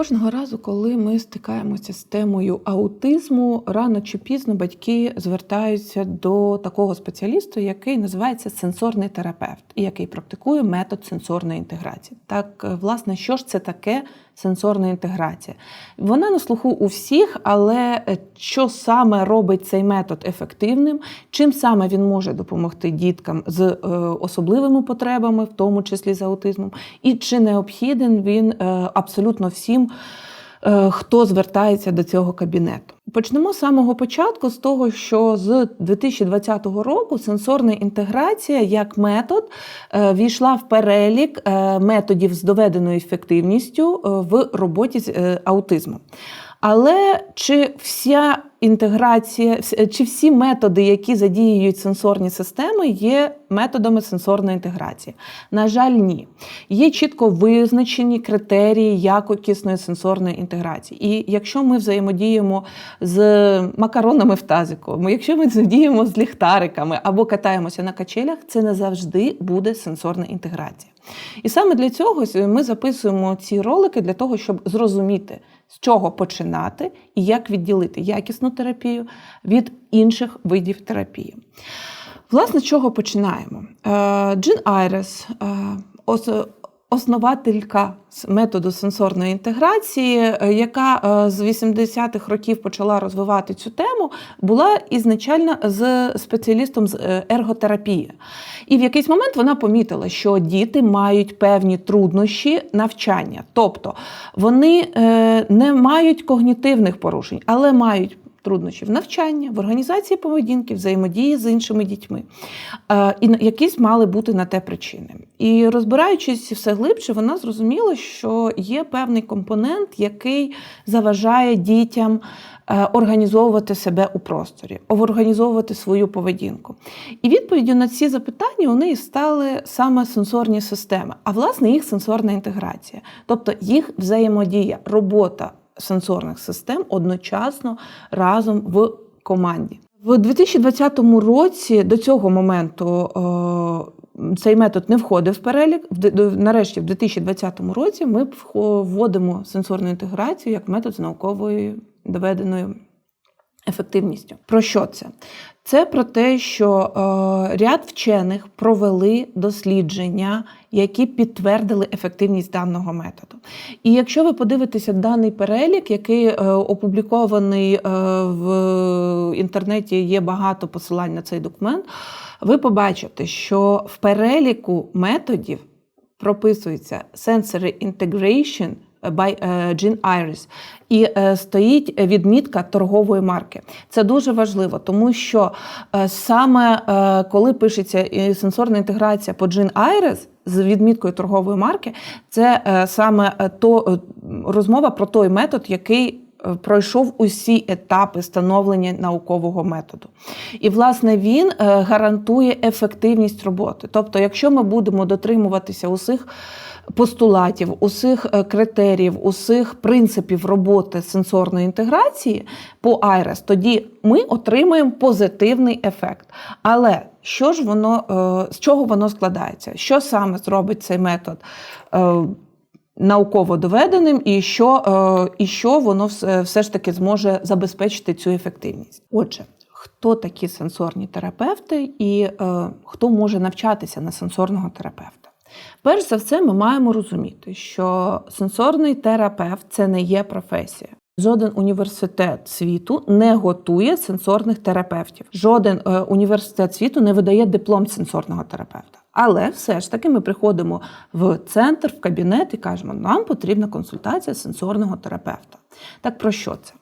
Кожного разу, коли ми стикаємося з темою аутизму, рано чи пізно батьки звертаються до такого спеціаліста, який називається сенсорний терапевт, і який практикує метод сенсорної інтеграції. Так, е, власне, що ж це таке сенсорна інтеграція? Вона на слуху у всіх, але е, що саме робить цей метод ефективним, чим саме він може допомогти діткам з е, особливими потребами, в тому числі з аутизмом, і чи необхіден він абсолютно всім, е, хто звертається до цього кабінету. Почнемо з самого початку, з того, що з 2020 року сенсорна інтеграція як метод е, війшла в перелік е, методів з доведеною ефективністю в роботі з аутизмом. Але чи вся інтеграція, чи всі методи, які задіюють сенсорні системи, є методами сенсорної інтеграції? На жаль, ні. Є чітко визначені критерії якісної сенсорної інтеграції. І якщо ми взаємодіємо з макаронами в тазику, якщо ми взаємодіємо з ліхтариками або катаємося на качелях, це не завжди буде сенсорна інтеграція. І саме для цього ми записуємо ці ролики для того, щоб зрозуміти, з чого починати і як відділити якісну терапію від інших видів терапії. Власне, з чого починаємо? Е, Джин Айрес, е, основателька методу сенсорної інтеграції, е, яка е, з 80-х років почала розвивати цю тему, була ізначально з спеціалістом з е, ерготерапії. І в якийсь момент вона помітила, що діти мають певні труднощі навчання, тобто вони не мають когнітивних порушень, але мають труднощі в навчанні, в організації поведінки, взаємодії з іншими дітьми. Е, І якісь мали бути на те причини. І розбираючись все глибше, вона зрозуміла, що є певний компонент, який заважає дітям е, організовувати себе у просторі, організовувати свою поведінку. І відповіддю на ці запитання у неї стали саме сенсорні системи, а власне їх сенсорна інтеграція, тобто їх взаємодія, робота сенсорних систем одночасно разом в команді. В 2020 році до цього моменту е, цей метод не входив в перелік. Нарешті, в 2020 році, ми вводимо сенсорну інтеграцію як метод з науковою доведеною ефективністю. Про що це? Це про те, що е, ряд вчених провели дослідження, які підтвердили ефективність даного методу. І якщо ви подивитеся даний перелік, який е, опублікований е, в інтернеті, є багато посилань на цей документ, ви побачите, що в переліку методів прописується sensory integration by е, Jean Iris, і е, стоїть відмітка торгової марки. Це дуже важливо, тому що е, саме е, коли пишеться сенсорна інтеграція по Jean Iris з відміткою торгової марки, це е, саме е, то е, розмова про той метод, який е, пройшов усі етапи становлення наукового методу. І, власне, він е, гарантує ефективність роботи. Тобто, якщо ми будемо дотримуватися усіх постулатів, усіх е, критеріїв, усіх принципів роботи сенсорної інтеграції по IRES, тоді ми отримаємо позитивний ефект. Але що ж воно, е, з чого воно складається? Що саме зробить цей метод? Е, Науково доведеним, і що, е, і що воно все, все ж таки зможе забезпечити цю ефективність. Отже, хто такі сенсорні терапевти і е, хто може навчатися на сенсорного терапевта? Перш за все, ми маємо розуміти, що сенсорний терапевт це не є професія. Жоден університет світу не готує сенсорних терапевтів. Жоден е, університет світу не видає диплом сенсорного терапевта. Але все ж таки ми приходимо в центр, в кабінет і кажемо, нам потрібна консультація сенсорного терапевта. Так про що це?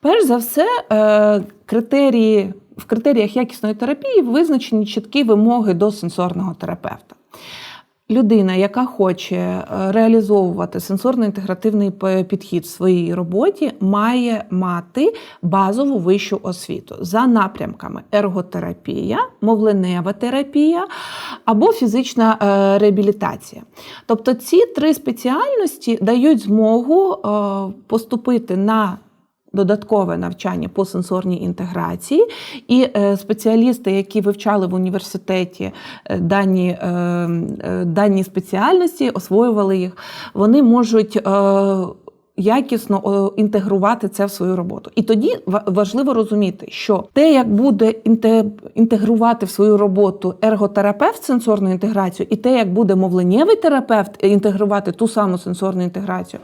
Перш за все, е, критерії, в критеріях якісної терапії визначені чіткі вимоги до сенсорного терапевта. Людина, яка хоче е, реалізовувати сенсорно-інтегративний підхід в своїй роботі, має мати базову вищу освіту за напрямками ерготерапія, мовленева терапія або фізична е, реабілітація. Тобто ці три спеціальності дають змогу е, поступити на додаткове навчання по сенсорній інтеграції, і е, спеціалісти, які вивчали в університеті е, дані, е, дані спеціальності, освоювали їх, вони можуть. Е, якісно інтегрувати це в свою роботу. І тоді ва- важливо розуміти, що те, як буде інте- інтегрувати в свою роботу ерготерапевт сенсорну інтеграцію, і те, як буде мовленнєвий терапевт інтегрувати ту саму сенсорну інтеграцію,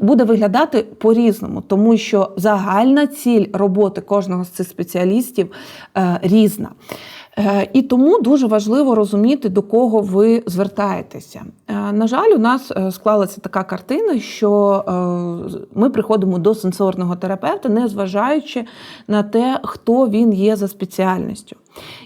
буде виглядати по-різному, тому що загальна ціль роботи кожного з цих спеціалістів е, різна. Е, І тому дуже важливо розуміти, до кого ви звертаєтеся. Е, На жаль, у нас е, склалася така картина, що ми приходимо до сенсорного терапевта, не зважаючи на те, хто він є за спеціальністю.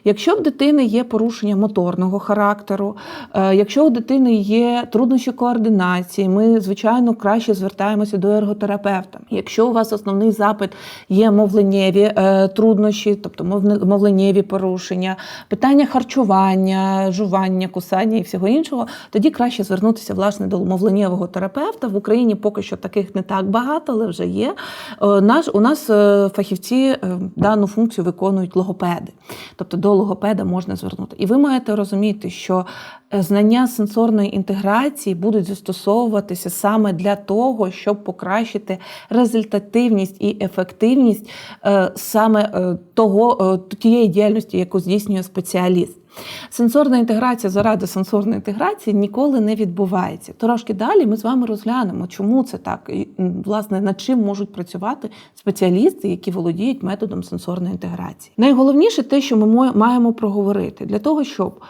Якщо в дитини є порушення моторного характеру, е, якщо у дитини є труднощі координації, ми, звичайно, краще звертаємося до ерготерапевта. Якщо у вас основний запит є мовленнєві е, труднощі, тобто мовленнєві порушення, питання харчування, жування, кусання і всього іншого, тоді краще звернутися власне до мовленнєвого терапевта. В Україні поки що таких не так багато, але вже є. Е, Наш у нас фахівці дану функцію виконують логопеди. Тобто до логопеда можна звернути. І ви маєте розуміти, що е, знання сенсорної інтеграції будуть застосовуватися саме для того, щоб покращити результативність і ефективність е, саме е, того, тієї діяльності, яку здійснює спеціаліст. Сенсорна інтеграція заради сенсорної інтеграції ніколи не відбувається. Трошки далі ми з вами розглянемо, чому це так, і власне над чим можуть працювати спеціалісти, які володіють методом сенсорної інтеграції. Найголовніше те, що ми маємо проговорити для того, щоб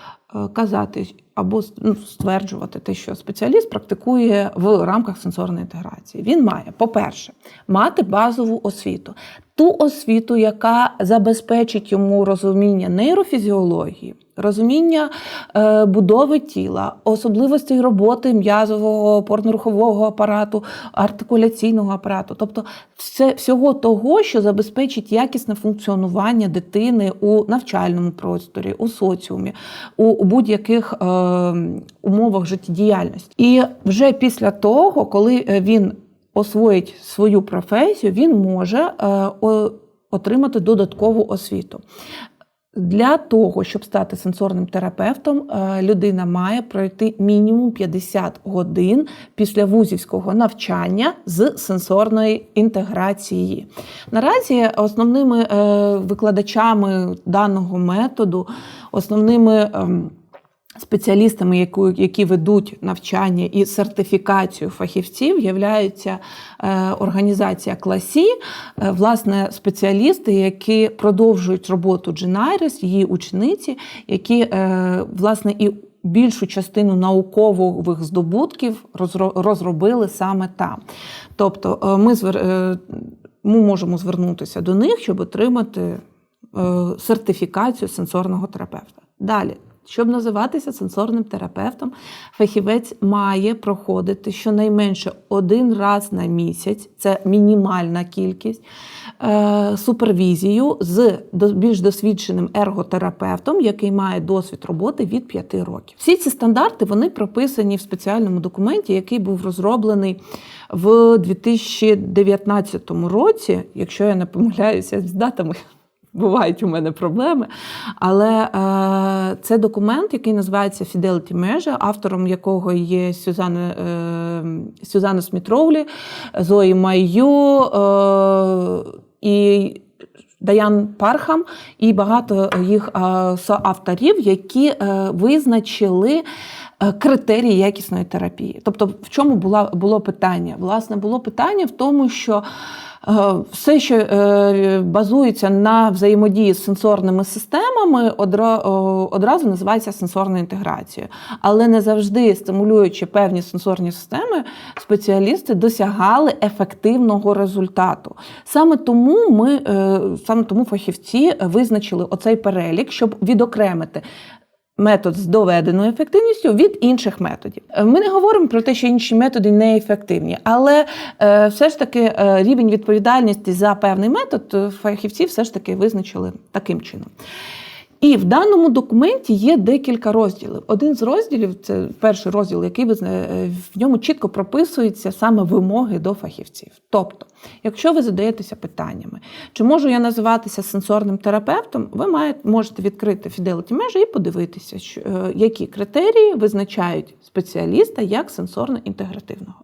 казати або ну, стверджувати те, що спеціаліст практикує в рамках сенсорної інтеграції. Він має, по-перше, мати базову освіту, ту освіту, яка забезпечить йому розуміння нейрофізіології, розуміння е, будови тіла, особливостей роботи м'язового опорно-рухового апарату, артикуляційного апарату, тобто все, всього того, що забезпечить якісне функціонування дитини у навчальному просторі, у соціумі, у, у будь-яких е, умовах життєдіяльності. І вже після того, коли е, він освоїть свою професію, він може е, отримати додаткову освіту. Для того, щоб стати сенсорним терапевтом, е, людина має пройти мінімум 50 годин після вузівського навчання з сенсорної інтеграції. Наразі основними е, викладачами даного методу, основними ем, спеціалістами, які ведуть навчання і сертифікацію фахівців, являються е, організація Класі, е, власне, спеціалісти, які продовжують роботу Дженайрес, її учениці, які е, власне і більшу частину наукових здобутків розро- розробили саме там. Тобто, ми ми можемо звернутися до них, щоб отримати сертифікацію сенсорного терапевта. Далі. Щоб називатися сенсорним терапевтом, фахівець має проходити щонайменше один раз на місяць, це мінімальна кількість, е, супервізію з більш досвідченим ерготерапевтом, який має досвід роботи від 5 років. Всі ці стандарти вони прописані в спеціальному документі, який був розроблений в 2019 році, якщо я не помиляюся з датами. Бувають у мене проблеми, але е, це документ, який називається Fidelity Measure, автором якого є Сюзанна, е, Сюзанна Смітроулі, Зої Майю е, і Даян Пархам, і багато їх е, соавторів, які е, визначили. е, Критерії якісної терапії. Тобто, в чому була, було питання? Власне, було питання в тому, що все, що е, базується на взаємодії з сенсорними системами, одра- одразу називається сенсорною інтеграцією. Але не завжди стимулюючи певні сенсорні системи, спеціалісти досягали ефективного результату. Саме тому ми, е, саме тому фахівці визначили оцей перелік, щоб відокремити метод з доведеною ефективністю від інших методів. Е, Ми не говоримо про те, що інші методи неефективні, але е, все ж таки е, рівень відповідальності за певний метод фахівці все ж таки визначили таким чином. І в даному документі є декілька розділів. Один з розділів це перший розділ, який е, в ньому чітко прописуються саме вимоги до фахівців. Тобто, якщо ви задаєтеся питаннями, чи можу я називатися сенсорним терапевтом, ви маєте, можете відкрити Fidelity межі і подивитися, що, е, які критерії визначають спеціаліста як сенсорно-інтегративного.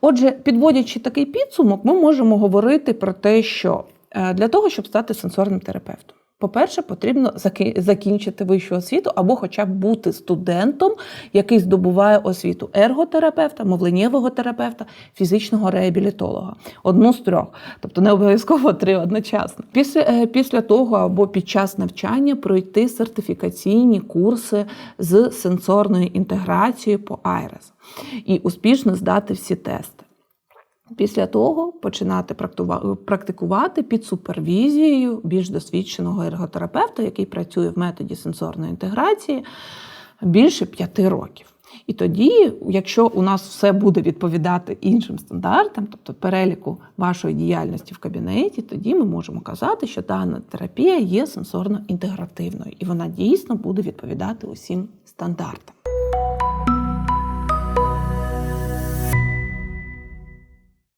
Отже, підводячи такий підсумок, ми можемо говорити про те, що е, для того, щоб стати сенсорним терапевтом, по-перше, потрібно закінчити вищу освіту або хоча б бути студентом, який здобуває освіту ерготерапевта, мовленнєвого терапевта, фізичного реабілітолога. Одну з трьох, тобто не обов'язково три одночасно. Після, е, після того або під час навчання пройти сертифікаційні курси з сенсорної інтеграції по IRES і успішно здати всі тести. Після того починати практикувати під супервізією більш досвідченого ерготерапевта, який працює в методі сенсорної інтеграції більше п'яти років. І тоді, якщо у нас все буде відповідати іншим стандартам, тобто переліку вашої діяльності в кабінеті, тоді ми можемо казати, що дана терапія є сенсорно інтегративною, і вона дійсно буде відповідати усім стандартам.